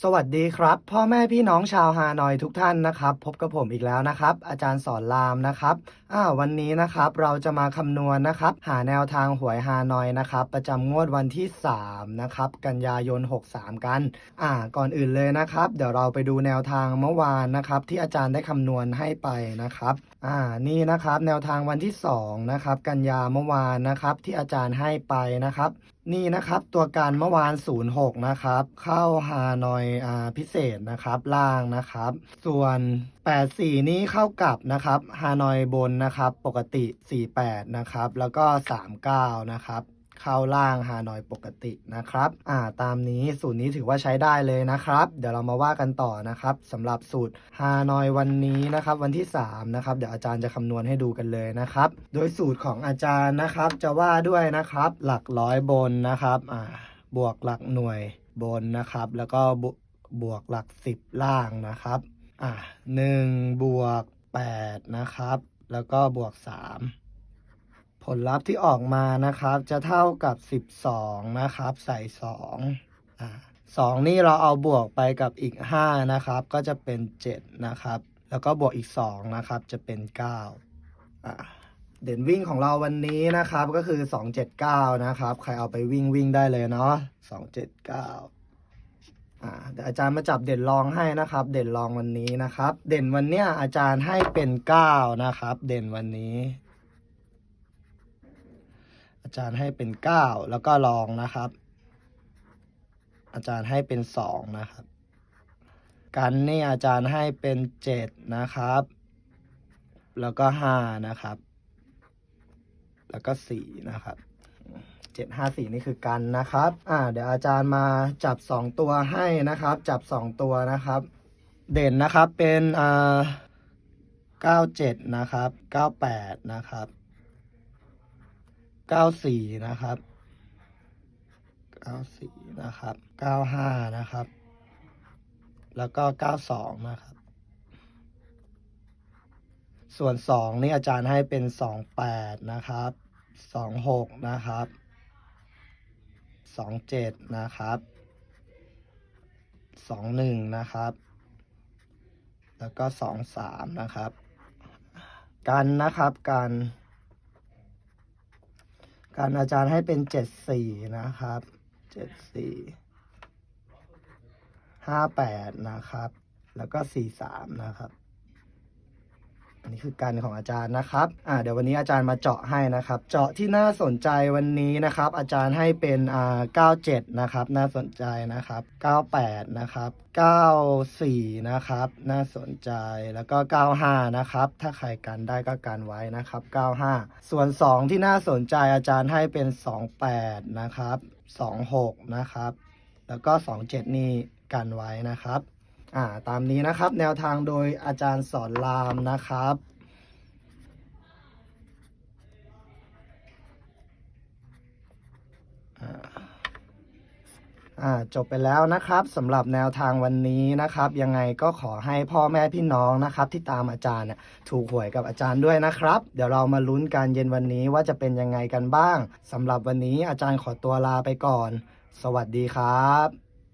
สวัสดีครับ พ่อแม่พี่น้องชาวฮานอยทุกท่านนะครับ พบกับผมอีกแล้วนะครับ อาจารย์สอนรามนะครับอ่าวันนี้นะครับเราจะมาคำนวณนะครับ หาแนวทางหวยฮานอยนะครับ ประจำงวดวันที่3นะครับกันยายน 63 กันอ่าก่อนอื่นเลยนะครับ เดี๋ยวเราไปดูแนวทางเมื่อวานนะครับ ที่อาจารย์ได้คำนวณให้ไปนะครับอ่านี่นะครับ แนวทางวันที่2นะครับกันยาเมื่อวานนะครับ ที่อาจารย์ให้ไปนะครับนี่นะครับ ตัวการเมื่อวาน 06 นะครับ เข้าฮานอยอาพิเศษนะครับ ล่างนะครับ ส่วน 84 นี้เข้ากลับนะครับฮานอยบนนะครับ ปกติ 48 นะครับ แล้วก็ 39 นะครับ เข้าล่างฮานอยปกตินะครับ อ่า ตามนี้สูตรนี้ถือว่าใช้ได้เลยนะครับ เดี๋ยวเรามาว่ากันต่อนะครับสำหรับสูตรฮานอยวันนี้นะครับ วันที่3นะครับ เดี๋ยวอาจารย์จะคำนวณให้ดูกันเลยนะครับ โดยสูตรของอาจารย์นะครับ จะว่าด้วยนะครับ หลักร้อยบนนะครับ อ่า บวกหลักหน่วยบนนะครับ แล้วก็บวบวกหลัก 10 ล่างนะครับ อ่าหนึ่งบวก8นะครับ แล้วก็บวก 3 ผลลัพธ์ที่ออกมานะครับ จะเท่ากับ 12 นะครับ ใส่2อ่าสองนี่เราเอาบวกไปกับอีก 5 นะครับ ก็จะเป็น 7 นะครับ แล้วก็บวกอีก 2 นะครับ จะเป็น 9 อ่าเด่นวิ่งของเราวันนี้นะครับก็คือ 279 นะครับ ใครเอาไปวิ่งวิ่งได้เลยเนาะ279อ่าเดี๋ยวอาจารย์มาจับเด่นรองให้นะครับ เด่นรองวันนี้นะครับ เด่นวันเนี้ยอาจารย์ให้เป็น 9 นะครับ เด่นวันนี้ จารย์ให้เป็น9แล้วก็รองนะครับ อาจารย์ให้เป็น2นะครับ กันนี่อาจารย์ให้เป็น7นะครับ แล้วก็5นะครับ แล้วก็4นะครับเจ็ดห้าสี่นี่คือกันนะครับ อ่า เดี๋ยวอาจารย์มาจับสองตัวให้นะครับ จับสองตัวนะครับ เด่นนะครับเป็นอ่าเก้าเจ็ดนะครับเก้าแปดนะครับ เก้าสี่นะครับเก้าสี่นะครับเก้าห้านะครับ แล้วก็เก้าสองนะครับ ส่วนสองนี่อาจารย์ให้เป็นสองแปดนะครับสองหกนะครับสองเจ็ดนะครับสองหนึ่งนะครับ แล้วก็สองสามนะครับ กันนะครับกัน การอาจารย์ให้เป็นเจ็ดสี่นะครับเจ็ดสี่ห้าแปดนะครับ แล้วก็สี่สามนะครับ อันนี้คือการของอาจารย์นะครับอ่าเดี๋ยววันนี้อาจารย์มาเจาะให้นะครับ เจาะที่น่าสนใจวันนี้นะครับ อาจารย์ให้เป็นอ่า97 นะครับ น่าสนใจนะครับ 98 นะครับ 94 นะครับ น่าสนใจแล้วก็ 95 นะครับ ถ้าใครกันได้ก็กันไว้นะครับ 95 ส่วน 2 ที่น่าสนใจอาจารย์ให้เป็น 28 นะครับ 26 นะครับ แล้วก็ 27 นี่กันไว้นะครับ อ่าตามนี้นะครับ แนวทางโดยอาจารย์สอนรามนะครับจบไปแล้วนะครับสำหรับแนวทางวันนี้นะครับ ยังไงก็ขอให้พ่อแม่พี่น้องนะครับ ที่ตามอาจารย์ถูกหวยกับอาจารย์ด้วยนะครับ เดี๋ยวเรามาลุ้นกันเย็นวันนี้ว่าจะเป็นยังไงกันบ้างสำหรับวันนี้อาจารย์ขอตัวลาไปก่อน สวัสดีครับ